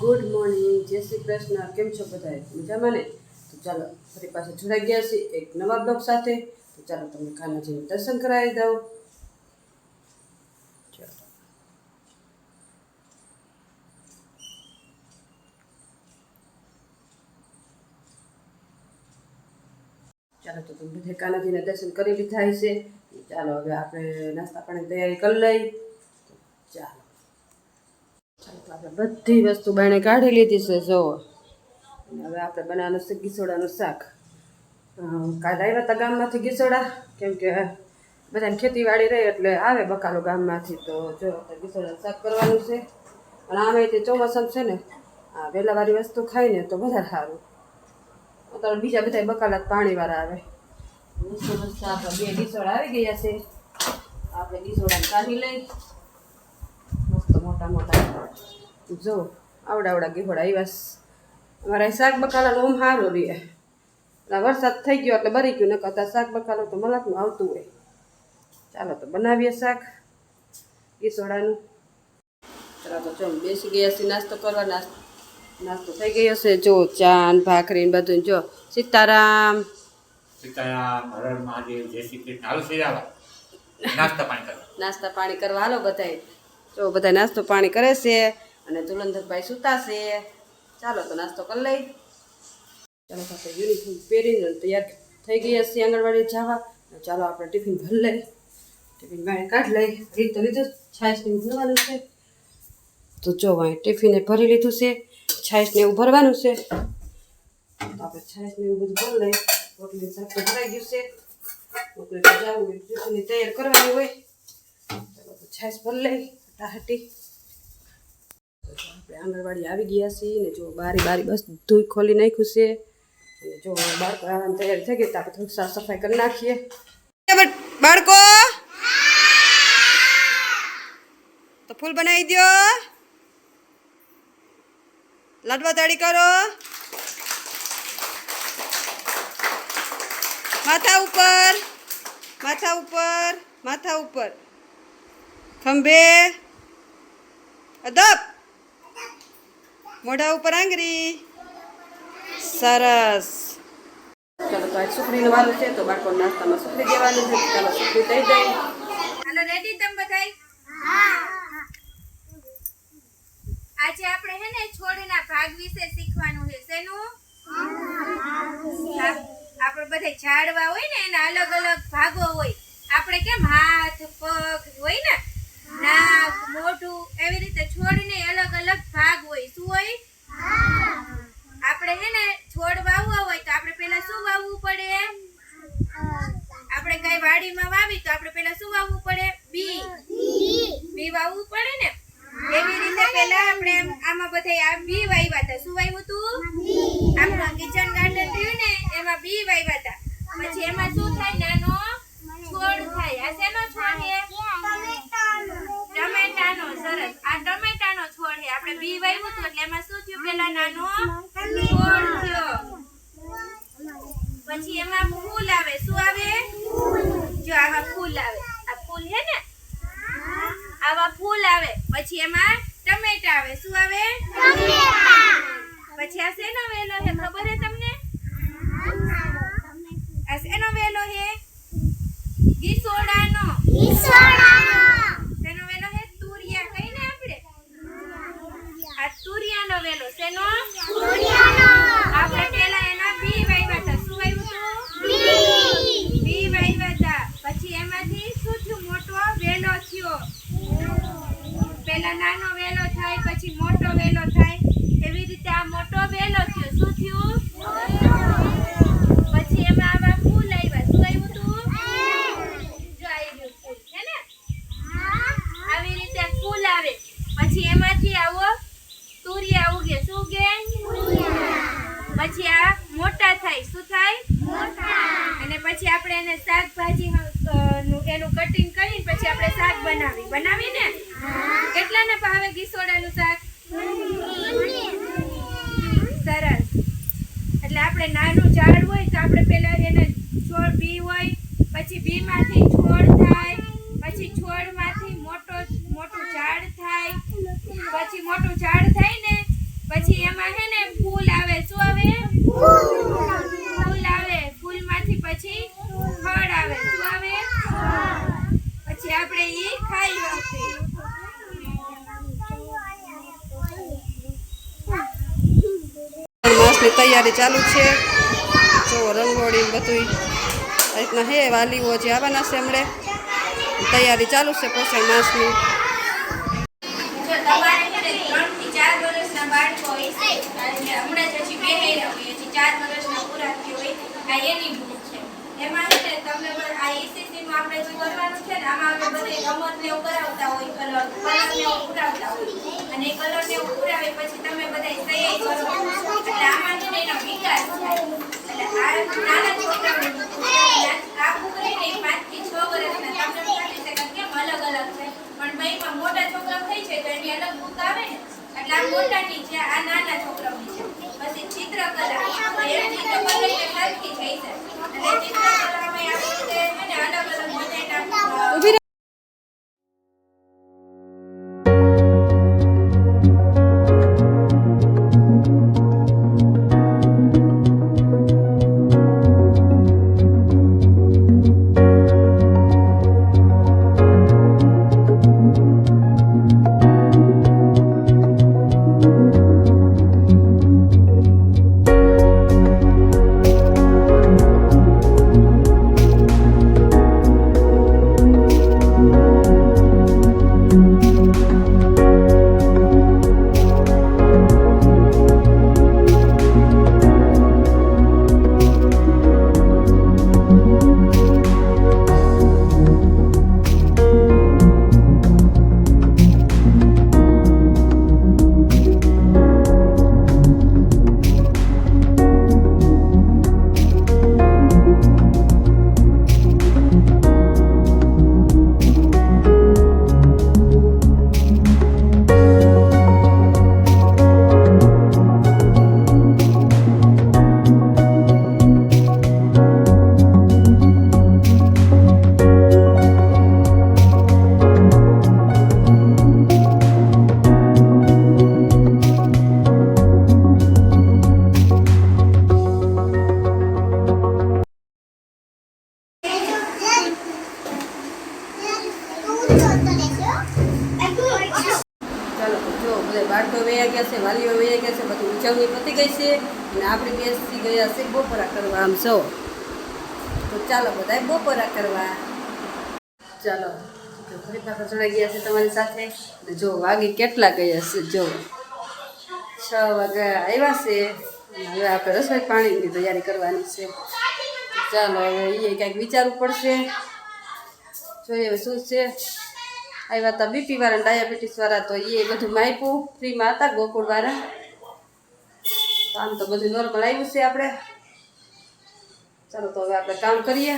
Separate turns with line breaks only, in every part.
Good morning જય શ્રી કૃષ્ણ. કેમ છો બધા મજામાં ને? તો ચાલો, ફરી પાછા જોડાઈ ગયા છીએ એક નવા બ્લોગ સાથે. તો ચાલો, તમને કાનાજીનું દર્શન કરાવી દઉં. ચાલો, તો તમે બધે કાનાજીના દર્શન કરી લીધા હશે. ચાલો, હવે આપણે નાસ્તા પાણી તૈયારી કરી લઈ. ચાલો. આપણે બધી વસ્તુ બાણે કાઢી લીધી છે જોવો હવે આપણે બનાવવાનું છે ગીસોડાનું શાક. કાલે આવ્યા હતા ગામમાંથી ગીસોડા, કેમ કે બધાને ખેતીવાડી રહી એટલે આવે બકાલો ગામમાંથી. તો જો ગીસોડાનું શાક કરવાનું છે. પણ આમે તે ચોમાસામાં છે ને, આ વેલાવાળી વસ્તુ ખાઈ ને તો વધારે સારું. અત્યારે બીજા બધા બકાલા પાણીવાળા આવે. મસ્ત બે ગીસોડા આવી ગયા છે. આપણે ગીસોડાને કાઢી લઈ. મોટા મોટા જો આવડા આવડા ગીહોડા આવ્યા અમારે શાક બકાલાનું ઓમ સારું રહે. એટલે વરસાદ થઈ ગયો એટલે બરી ગયું ન કરતા શાક બકાલો તો મલાકનું આવતું હોય. ચાલો તો બનાવીએ શાક ગીસોડાનું. ચાલો તો ચલો બેસી ગયા છીએ નાસ્તો કરવા નાસ્તો નાસ્તો થઈ ગયો છે. જો ચા ને ભાખરી ને બધું જો સીતારામ.
સીતારામ હર હર મહાદેવ જય શ્રી કૃષ્ણ. હાલો સીતારામ નાસ્તા પાણી કરવા
નાસ્તા પાણી કરવા હાલો બધાય. જો બધા નાસ્તો પાણી કરે છે અને ધુલંધરભાઈ સૂતા છે. ચાલો તો નાસ્તો કરી લઈ. ચાલો સાથે યુનિફોર્મ પહેરીને તૈયાર થઈ ગયા છીએ આંગણવાડી જવા. ચાલો આપણે ટિફિન ભરી લઈ ટિફિન બાય કાઢ લઈ રીત તો લીધું છાશને ભરવાનું છે. તો જો અહીં ટિફિને ભરી લીધું છે. છાશને એવું ભરવાનું છે. તો આપણે છાશને એવું બધું ભરી લઈ રોટલી તો ભરાઈ ગયું છે. રોટલી તો ટિફિનની તૈયાર કરવાની હોય. ચાલો તો છાશ ભરી લઈ હટાહટી આપણે આંગણવાડી આવી ગયા છીએ ને જો બારી બારી બસ ધોઈ ખોલી નાખ્યું છે. અને જો બાળકો આરામ તૈયાર થઈ ગઈ તો આપણે થોડીક સાફ સફાઈ કરી નાખીએ. બાળકો! તો ફૂલ બનાવી દો લાડવા તાળી કરો. માથા ઉપર માથા ઉપર માથા ઉપર. ખંભે. અદબ. મોઢા ઉપર આંગરી સરસ. ચાલો તો આજ સુખડીનું વારું છે તો બાળકો નાસ્તામાં સુખડી દેવાનું છે ચાલો સુખડી દઈ દઈ
હાલો રેડી તમે બધાય? આજે આપણે હે ને છોડના ભાગ વિશે શીખવાનું છે શેનું? આપણે બધા ઝાડવા હોય ને એના અલગ અલગ ભાગો હોય. આપણે કેમ હાથ પગ હોય ને નાક, મોઢું એવી રીતે છોડને અલગ અલગ ભાગ હોય. શું હોય? આપણે હે ને છોડ વાવવા હોય તો આપણે પહેલા શું વાવવું પડે? આપણે કઈ વાડીમાં વાવી તો આપણે પહેલા શું વાવવું પડે? બી. બી વાવવું પડે ને? એવી રીતે પહેલા આપણે આમ- બધા આ બી વાવ્યા હતા. શું વાવ્યું હતું આપણું કિચન ગાર્ડન થયું ને, એમાં બી વાવ્યા હતા. પછી એમાં શું થાય? નાનો છોડ થાય. આ શેનો છોડ છે ટમેટાનો સરસ આ ટમેટાનો છોડ છે આપણે બી વાવ્યું હતું એટલે એમાં શું થયો પછી એમાં ફૂલ આવે. શું આવે? જો આવા ફૂલ આવે. આ ફૂલ છે ને? આવા ફૂલ આવે. પછી એમાં ટમેટા આવે. શું આવે? પછી આ શેનો વેલો છે? ખબર છે તમને? આ શેનો વેલો છે? ગીસોડાનો. શેનો વેલો છે તુરિયા કહીને આપણે આ તુરિયાનો વેલો શેનો આપણે પેલા એના બી વાવ્યા હતા. શું વાવ્યું હતું બી વાવ્યા હતા. પછી એમાંથી શું થયું? મોટો વેલો થયો. પેલા નાનો વેલો થાય પછી મોટો વેલો થાય એવી રીતે આ મોટો વેલો થયો શું થયું પછી એમાં આવા ફૂલ આવ્યા શું આવ્યું હતું જો આવ્યું ફૂલ હે ને આવી રીતે ફૂલ આવે પછી એમાંથી આવો તુરિયા ઉગે શું ઉગે પછી આ મોટા થાય શું થાય? અને પછી આપણે એને શાકભાજી નું એનું કટિંગ કરીને પછી આપણે શાક બનાવી. બનાવી ને? કેટલાને ભાવે ગીસોડાનું શાક? સરસ. એટલે આપણે નાનું ઝાડ હોય તો આપણે પેલા એને છોડ બી હોય પછી બી માંથી છોડ થાય પછી છોડમાંથી મોટો એમાં ઝાડ ને પછી આવે શું આવે? ફૂલ આવે. ફૂલ ફૂલમાંથી પછી ફળ આવે. શું આવે? પછી આપણે એ ખાઈ વખતે
માસની તૈયારી ચાલુ છે. જો રંગોળી બધું આ રીતના હે વાલીઓ જે આવવાના છે એમણે તૈયારી ચાલુ છે પોષણ માસની.
બાળકો હોય છે. હમણાં જ હજી પહેરેલા હોય, હજી ચાર વર્ષના પૂરા થયો હોય, આ એની બુક છે. એમાં છે તમને આ માં આપણે જે કરવાનું છે ને, આમાં આપણે બધે રમત ને એવું કરાવતા હોય, કલર કલર ને એવું પુરાવતા હોય. અને કલર ને એવું પુરાવે પછી તમે બધા તૈયારી કરો. એટલે આમાં છે ને એનો વિકાસ થાય. એટલે આ નાના છોકરાઓને પાંચથી છ વર્ષના કેમ અલગ અલગ છે? પણ ભાઈમાં મોટા છોકરા થઈ છે તો એની અલગ બુક આવે ને. એટલે આ મોટાની છે આ નાના છોકરાઓની છે. પછી ચિત્રકલા.
વયા ગયા છે, વાલીઓ વયા ગયા છે, બધું ઉજવણી પતી ગઈ છે અને આપણે બેસી ગયા છે બપોરા કરવા આમ છો તો ચાલો બધા બપોરા કરવા. ચાલો ફરી પાછા ગયા છે તમારી સાથે. જો વાગે કેટલા ગયા છે, જો. છ વાગ્યા આવ્યા છે. હવે આપણે રસોઈ પાણીની તૈયારી કરવાની છે. ચાલો, હવે એ કંઈક વિચારવું પડશે. જોઈએ શું છે. આવ્યા હતા બીપી વાળા ડાયાબિટીસ વાળા, તો એ બધું માપ્યું. ફ્રીમાં હતા ગોકુળ વાળા. આમ તો બધું નોર્મલ આવ્યું છે આપણે ચાલો તો હવે આપણે કામ કરીએ.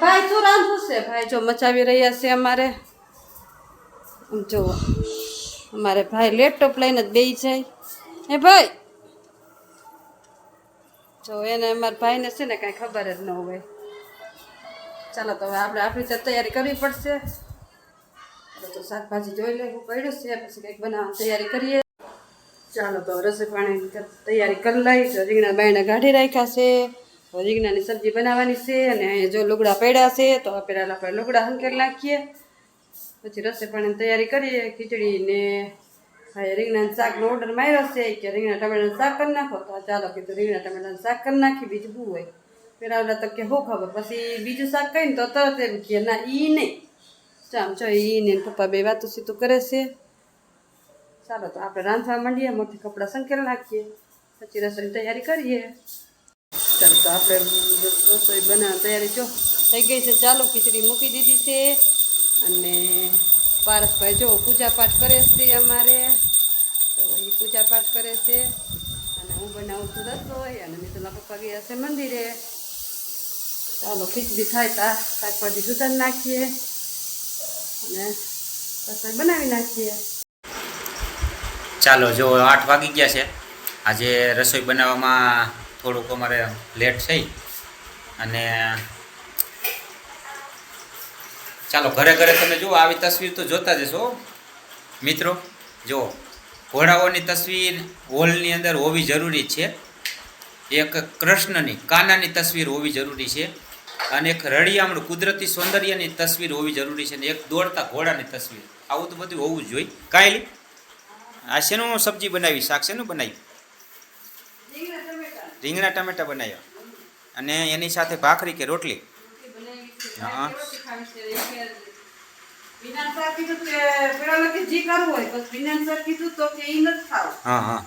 ભાઈ શું રાંધવું છે? ભાઈ જો મચાવી રહ્યા છે અમારે. જુઓ અમારે ભાઈ લેપટોપ લઈને જ બેસી જાય. હે ભાઈ! જો એને અમારા ભાઈને છે ને કાંઈ ખબર જ ન હોય. ચાલો તો હવે આપણે આપણી ત્યાં તૈયારી કરવી પડશે. તો શાકભાજી જોઈ લેવું પડ્યું છે, પછી કંઈક બનાવવાની તૈયારી કરીએ. ચાલો તો રસોઈ પાણી તૈયારી કરી લઈ. તો રીંગણા બાયણા કાઢી રાખ્યા છે. રીંગણાની સબ્જી બનાવવાની છે અને અહીંયા જો લુગડા પડ્યા છે, તો પહેલાં આપણે લુગડા હંકેર નાખીએ. પછી રસોઈ પાણીની તૈયારી કરીએ. ખીચડી ને હા રીંગણાનું શાકનો ઓર્ડર માર્યો છે કે રીંગણા ટમેટાનું શાક કરી નાખો? તો ચાલો કીધું રીંગણા ટમેટાનું શાક કરી નાખી, બીજું બહુ હોય? પેલા તો કે શું ખબર, પછી બીજું શાક કહીને તો તરત એમ કે, ના, ઈ નહીં. ચામ જો ઈ ને પપ્પા બે વાતું સીતું કરે છે. ચાલો તો આપણે રાંધવા માંડીએ, મોટી કપડાં સંકેલ નાખીએ, પછી રસોઈની તૈયારી કરીએ. ચાલો તો આપણે રસોઈ બનાવવાની તૈયારી જો થઈ ગઈ છે. ચાલો ખીચડી મૂકી દીધી છે. અને પારસભાઈ જો પૂજા પાઠ કરે છે અમારે. તો એ પૂજા પાઠ કરે છે. અને હું બનાવું છું રસોઈ. અને મિતુલા પપ્પા ગયા છે મંદિરે. ચાલો, ખીચડી થાય તા શાકભાજી સુધારી નાખીએ. અને રસોઈ બનાવી નાખીએ.
ચાલો, જો આઠ વાગી ગયા છે. આજે રસોઈ બનાવવામાં થોડુંક અમારે લેટ થઈ. અને ચાલો, ઘરે ઘરે તમે જુઓ, આવી તસવીર તો જોતા જશો મિત્રો, જુઓ, ઘોડાઓની તસવીર હોલની અંદર હોવી જરૂરી છે. એક કૃષ્ણની, કાનાની તસવીર હોવી જરૂરી છે. અને એક રળિયામણું કુદરતી સૌંદર્યની તસવીર હોવી જરૂરી છે ને એક દોડતા ઘોડાની તસવીર. આવું તો બધું હોવું જોઈએ. કાંઈ આ શેનું સબ્જી બનાવી? શાક શેનું બનાવ્યું? રીંગણા ટમેટા. બનાવ્યા. અને એની સાથે ભાખરી કે રોટલી? હા. હા હા.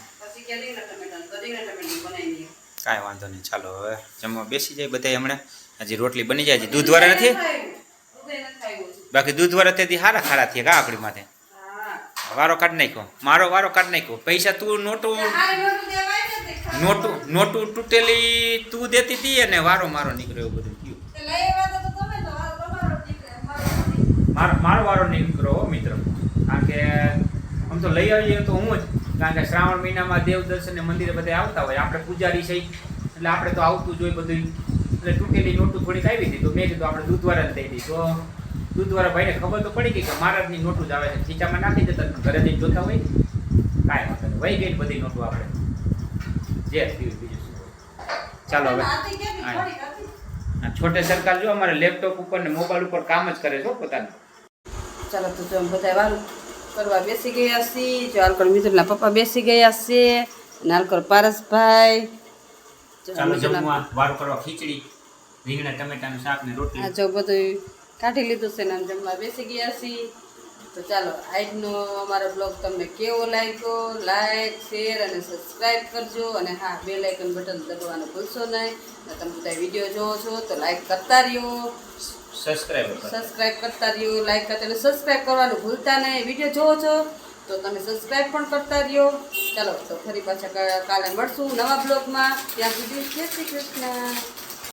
કાંઈ વાંધો નહીં. ચાલો હવે જમવા બેસી જાય બધા હમણાં. હજી રોટલી બની જાય છે. દૂધ
વાળા નથી? બાકી
બાકી દૂધવાળા તેથી હારા ખારા થયા કા આપણી માથે? વારો કાઢી નાખ્યો. મારો વારો કાઢી નાખ્યો. પૈસા તું નોટું
નોટું
નોટું તૂટેલી તું દેતી હતી અને વારો મારો નીકળ્યો બધું. મારો મારો વારો નીકળ્યો મિત્ર. કારણ કે આમ તો લઈ આવીએ તો હું જ. કારણ કે શ્રાવણ મહિનામાં દેવ દર્શને મંદિરે બધા આવતા હોય. આપણે પૂજારી છે એટલે આપણે તો આવતું જ હોય બધું એટલે તૂટેલી નોટું થોડીક આવી હતી તો મેં કીધું આપણે દૂધવાળા દઈ દી તો દૂધવાળા ભાઈને ખબર તો પડી ગઈ કે મહારાજની નોટું જ આવે છે. ખીચામાં નાખી દેતા ઘરે જઈને જોતા હોય. કાંઈ વાંધો નહીં. વહી ગઈ બધી નોટું આપણે. જે થયું બીજું શું ચાલો હવે. છોટે સરકાર જો અમારે લેપટોપ ઉપર ને મોબાઈલ ઉપર કામ જ કરે છે પોતાનું.
ચાલો તો જો બધા વારું કરવા બેસી ગયા છીએ. જો હાલકર મિત્રના પપ્પા બેસી ગયા છે. નાલકર પારસભાઈ જો
ચાલો જમવા વારો કરવા ખીચડી રીંગણા ટમેટાનું શાક ને
આ જો બધું કાઢી લીધું છે ને આમ જમવા બેસી ગયા છીએ. તો ચાલો આજનો અમારો બ્લોગ તમને કેવો લાગ્યો? લાઈક શેર અને સબસ્ક્રાઈબ કરજો. અને હા બે લાઇકન બટન દબાવવાનું ભૂલશો નહીં. અને તમે બધા વીડિયો જોવો છો તો લાઈક કરતા રહ્યો.
સબસ્ક્રાઈબ સબસ્ક્રાઈબ
સબસ્ક્રાઇબ કરતા રહ્યો લાઈક કરતા સબસ્ક્રાઈબ સબસ્ક્રાઇબ કરવાનું ભૂલતા નહીં. વીડિયો જોવો છો? તો તમે સબસ્ક્રાઈબ પણ કરતા રહ્યો. ચાલો, તો ફરી પાછા કાલે મળશું નવા બ્લોગમાં ત્યાં સુધી જય શ્રી કૃષ્ણ.